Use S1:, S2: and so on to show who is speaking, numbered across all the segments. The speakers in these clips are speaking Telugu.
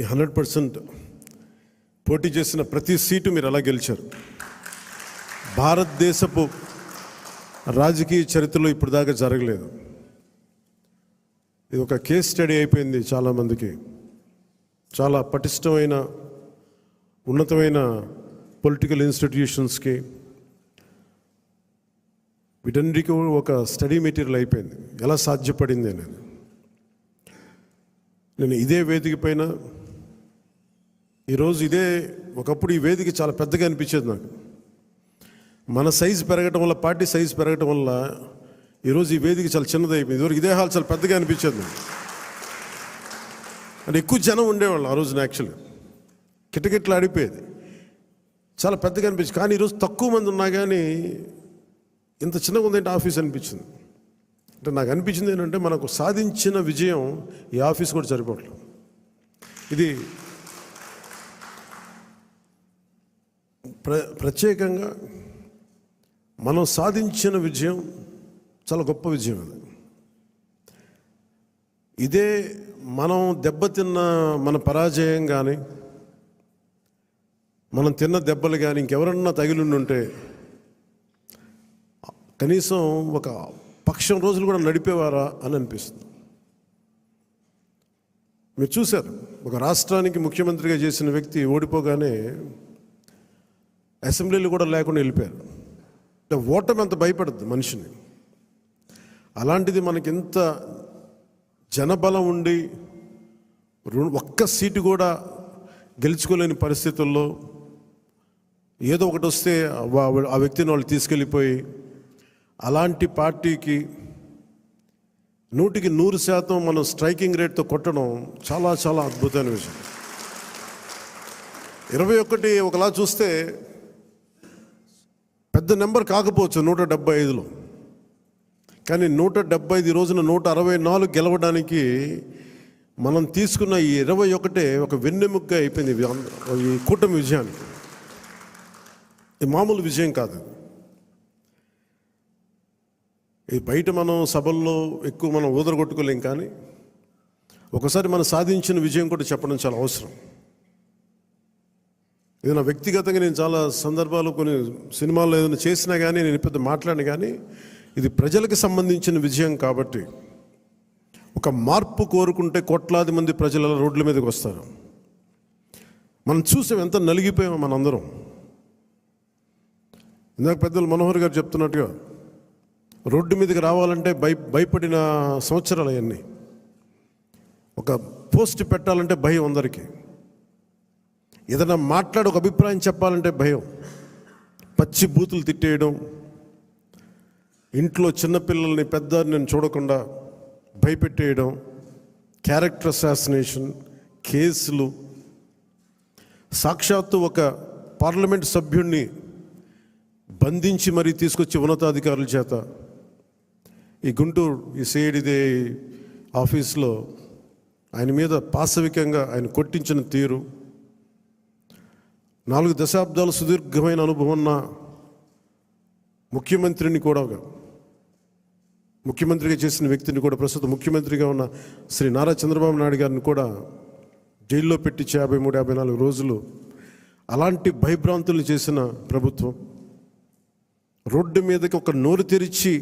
S1: ఈ హండ్రెడ్ పర్సెంట్ పోటీ చేసిన ప్రతి సీటు మీరు ఎలా గెలిచారు. భారతదేశపు రాజకీయ చరిత్రలో ఇప్పుడు దాకా జరగలేదు. ఇది ఒక కేస్ స్టడీ అయిపోయింది చాలామందికి. చాలా పటిష్టమైన ఉన్నతమైన పొలిటికల్ ఇన్స్టిట్యూషన్స్కి వీటన్నిటికీ ఒక స్టడీ మెటీరియల్ అయిపోయింది. ఎలా సాధ్యపడింది అనేది. నేను ఇదే వేదిక పైన ఈరోజు ఇదే ఒకప్పుడు ఈ వేదిక చాలా పెద్దగా అనిపించేది నాకు. మన సైజు పెరగటం వల్ల పార్టీ సైజు పెరగటం వల్ల ఈరోజు ఈ వేదిక చాలా చిన్నదైపోయింది అయిపోయింది. ఇదివరకు ఇదే హాల్ చాలా పెద్దగా అనిపించేది నాకు. అంటే ఎక్కువ జనం ఉండేవాళ్ళు ఆ రోజున యాక్చువల్గా. కిటకిట్లు ఆడిపోయేది. చాలా పెద్దగా అనిపించింది. కానీ ఈరోజు తక్కువ మంది ఉన్నా కానీ ఇంత చిన్నగా ఉందంటే ఆఫీస్ అనిపించింది. అంటే నాకు అనిపించింది ఏంటంటే మనకు సాధించిన విజయం ఈ ఆఫీస్ కూడా సరిపోవట్లేదు. ఇది ప్ర ప్రత్యేకంగా మనం సాధించిన విజయం చాలా గొప్ప విజయం అది. ఇదే మనం దెబ్బతిన్న మన పరాజయం కానీ మనం తిన్న దెబ్బలు కానీ ఇంకెవరన్నా తగిలిండుంటే కనీసం ఒక పక్షం రోజులు కూడా నడిపేవారా అని అనిపిస్తుంది. మీరు చూశారు ఒక రాష్ట్రానికి ముఖ్యమంత్రిగా చేసిన వ్యక్తి ఓడిపోగానే అసెంబ్లీలు కూడా లేకుండా వెళ్ళిపోయారు. అంటే ఓటమి అంత భయపడద్దు మనిషిని. అలాంటిది మనకి ఇంత జనబలం ఉండి ఒక్క సీటు కూడా గెలుచుకోలేని పరిస్థితుల్లో ఏదో ఒకటి వస్తే ఆ వ్యక్తిని వాళ్ళు తీసుకెళ్ళిపోయి అలాంటి పార్టీకి నూటికి నూరు శాతం మనం స్ట్రైకింగ్ రేట్తో కొట్టడం చాలా చాలా అద్భుతమైన విషయం. ఇరవై ఒకటి ఒకలా చూస్తే పెద్ద నెంబర్ కాకపోవచ్చు నూట డెబ్బై ఐదులో. కానీ నూట డెబ్బై ఐదు రోజున నూట అరవై నాలుగు గెలవడానికి మనం తీసుకున్న ఈ ఇరవై ఒకటే ఒక వెన్నెముగ్గా అయిపోయింది ఈ కూటమి విజయానికి. ఇది మామూలు విజయం కాదు. ఈ బయట మనం సభల్లో ఎక్కువ మనం ఊదరగొట్టుకోలేం కానీ ఒకసారి మనం సాధించిన విజయం కూడా చెప్పడం చాలా అవసరం. ఏదైనా వ్యక్తిగతంగా నేను చాలా సందర్భాలు కొన్ని సినిమాల్లో ఏదైనా చేసినా కానీ నేను పెద్ద మాట్లాడిన కానీ ఇది ప్రజలకు సంబంధించిన విజయం కాబట్టి ఒక మార్పు కోరుకుంటే కోట్లాది మంది ప్రజలు అలా రోడ్ల మీదకి వస్తారు. మనం చూసాం ఎంత నలిగిపోయామో మనందరం. ఇందాక పెద్దలు మనోహర్ గారు చెప్తున్నట్టుగా రోడ్డు మీదకి రావాలంటే భయ భయపడిన సంవత్సరాలు అవన్నీ. ఒక పోస్ట్ పెట్టాలంటే భయం అందరికీ. ఏదైనా మాట్లాడి ఒక అభిప్రాయం చెప్పాలంటే భయం. పచ్చి బూతులు తిట్టేయడం ఇంట్లో చిన్నపిల్లల్ని పెద్ద నేను చూడకుండా భయపెట్టేయడం క్యారెక్టర్ అసాసినేషన్ కేసులు. సాక్షాత్తు ఒక పార్లమెంట్ సభ్యుణ్ణి బంధించి మరీ తీసుకొచ్చి ఉన్నతాధికారుల చేత ఈ గుంటూరు ఈ సేడిదే ఆఫీస్లో ఆయన మీద పాశవికంగా ఆయన కొట్టించిన తీరు నాలుగు దశాబ్దాల సుదీర్ఘమైన అనుభవం ఉన్న ముఖ్యమంత్రిని కూడా ముఖ్యమంత్రిగా చేసిన వ్యక్తిని కూడా ప్రస్తుతం ముఖ్యమంత్రిగా ఉన్న శ్రీ నారా చంద్రబాబు నాయుడు గారిని కూడా జైల్లో పెట్టించి యాభై మూడు యాభై నాలుగు రోజులు అలాంటి భయభ్రాంతులు చేసిన ప్రభుత్వం. రోడ్డు మీదకి ఒక నోరు తెరిచి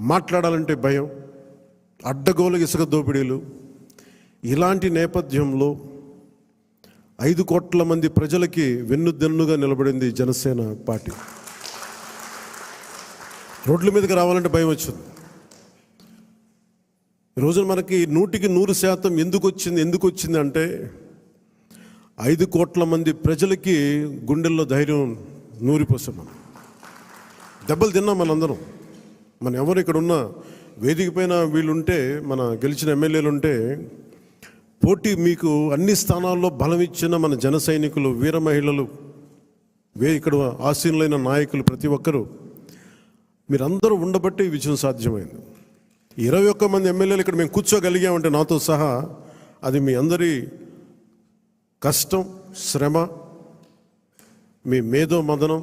S1: మాట్లాడాలంటే భయం అడ్డగోలు ఇసుక దోపిడీలు. ఇలాంటి నేపథ్యంలో ఐదు కోట్ల మంది ప్రజలకి వెన్నుదెన్నుగా నిలబడింది జనసేన పార్టీ. రోడ్ల మీదకి రావాలంటే భయం వచ్చింది. ఈ రోజున మనకి నూటికి నూరు శాతం ఎందుకు వచ్చింది ఎందుకు వచ్చింది అంటే ఐదు కోట్ల మంది ప్రజలకి గుండెల్లో ధైర్యం నూరిపోసాం మనం. దెబ్బలు తిన్నాం మనందరం. మన ఎవరు ఇక్కడ ఉన్న వేదిక పైన వీళ్ళుంటే మన గెలిచిన ఎమ్మెల్యేలు ఉంటే పోటీ మీకు అన్ని స్థానాల్లో బలం ఇచ్చిన మన జన సైనికులు వీర మహిళలు వే ఇక్కడ ఆసీనులైన నాయకులు ప్రతి ఒక్కరూ మీరందరూ ఉండబట్టే విజయం సాధ్యమైంది. ఇరవై ఒక్క మంది ఎమ్మెల్యేలు ఇక్కడ మేము కూర్చోగలిగామంటే నాతో సహా అది మీ అందరి కష్టం శ్రమ మీ మేధో మదనం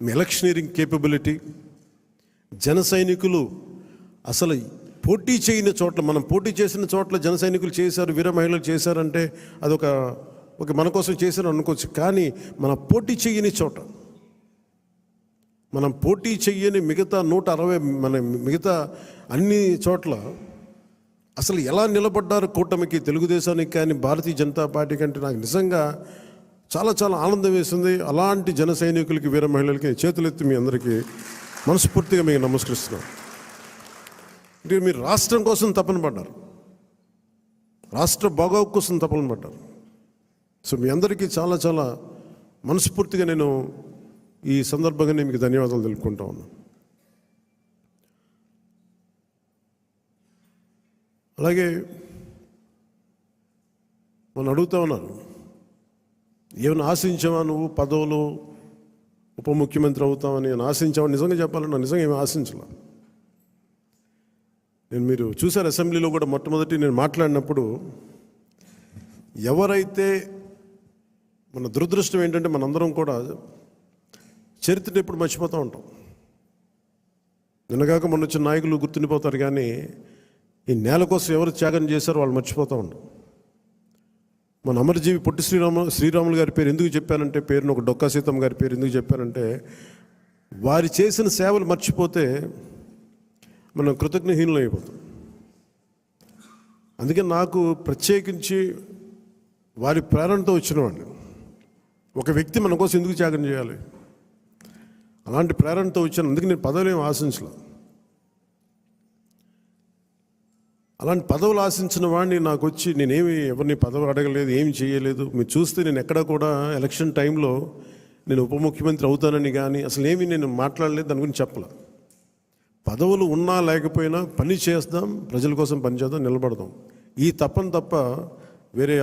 S1: మీ ఎలక్షనీరింగ్ కేపబిలిటీ జన సైనికులు అసలు పోటీ చేయని చోట్ల మనం పోటీ చేసిన చోట్ల జన సైనికులు చేశారు వీర మహిళలు చేశారంటే అదొక ఒక మన కోసం చేశారు అనుకోవచ్చు. కానీ మన పోటీ చేయని చోట మనం పోటీ చెయ్యని మిగతా నూట అరవై మన మిగతా అన్ని చోట్ల అసలు ఎలా నిలబడ్డారు కూటమికి తెలుగుదేశానికి కానీ భారతీయ జనతా పార్టీ కంటే నాకు నిజంగా చాలా చాలా ఆనందం వేసింది. అలాంటి జన సైనికులకి వీర మహిళలకి చేతులెత్తి మీ అందరికీ మనస్ఫూర్తిగా మీకు నమస్కరిస్తున్నాను అంటే మీరు రాష్ట్రం కోసం తపన పడ్డారు. రాష్ట్ర బాగోగు కోసం తపన పడ్డారు. సో మీ అందరికీ చాలా చాలా మనస్ఫూర్తిగా నేను ఈ సందర్భంగా నేను మీకు ధన్యవాదాలు తెలుపుకుంటా ఉన్నాను అలాగే మనం అడుగుతా ఉన్నారు ఏమైనా ఆశించావా నువ్వు పదవులు ఉప ముఖ్యమంత్రి అవుతామని నేను ఆశించావా నిజంగా చెప్పాలన్నా నిజంగా ఏమి ఆశించలే. నేను మీరు చూశారు అసెంబ్లీలో కూడా మొట్టమొదటి నేను మాట్లాడినప్పుడు ఎవరైతే మన దురదృష్టం ఏంటంటే మనందరం కూడా చరిత్రను ఎప్పుడు మర్చిపోతూ ఉంటాం. నిన్నగాక మొన్న వచ్చిన నాయకులు గుర్తుండిపోతారు కానీ ఈ నేల కోసం ఎవరు త్యాగం చేశారో వాళ్ళు మర్చిపోతూ ఉంటాం. మన అమరజీవి పొట్టి శ్రీరామ శ్రీరాములు గారి పేరు ఎందుకు చెప్పానంటే పేరును ఒక డొక్కా సీతమ్మ గారి పేరు ఎందుకు చెప్పానంటే వారి చేసిన సేవలు మర్చిపోతే మనం కృతజ్ఞహీనులు అయిపోతాం. అందుకే నాకు ప్రత్యేకించి వారి ప్రేరణతో వచ్చిన వాడిని ఒక వ్యక్తి మన కోసం ఎందుకు త్యాగం చేయాలి? అలాంటి ప్రేరణతో వచ్చాను అందుకే నేను పదవులు ఏం ఆశించలేదు. అలాంటి పదవులు ఆశించిన వాడిని నాకు వచ్చి నేనేమి ఎవరిని పదవి అడగలేదు ఏమి చేయలేదు. మీరు చూస్తే నేను ఎక్కడ కూడా ఎలక్షన్ టైంలో నేను ఉప ముఖ్యమంత్రి అవుతానని కానీ అసలు ఏమి నేను మాట్లాడలేదు దాని గురించి చెప్పలే. పదవులు ఉన్నా లేకపోయినా పని చేస్తాం ప్రజల కోసం పని చేద్దాం నిలబడదాం. ఈ తప్పని తప్ప వేరే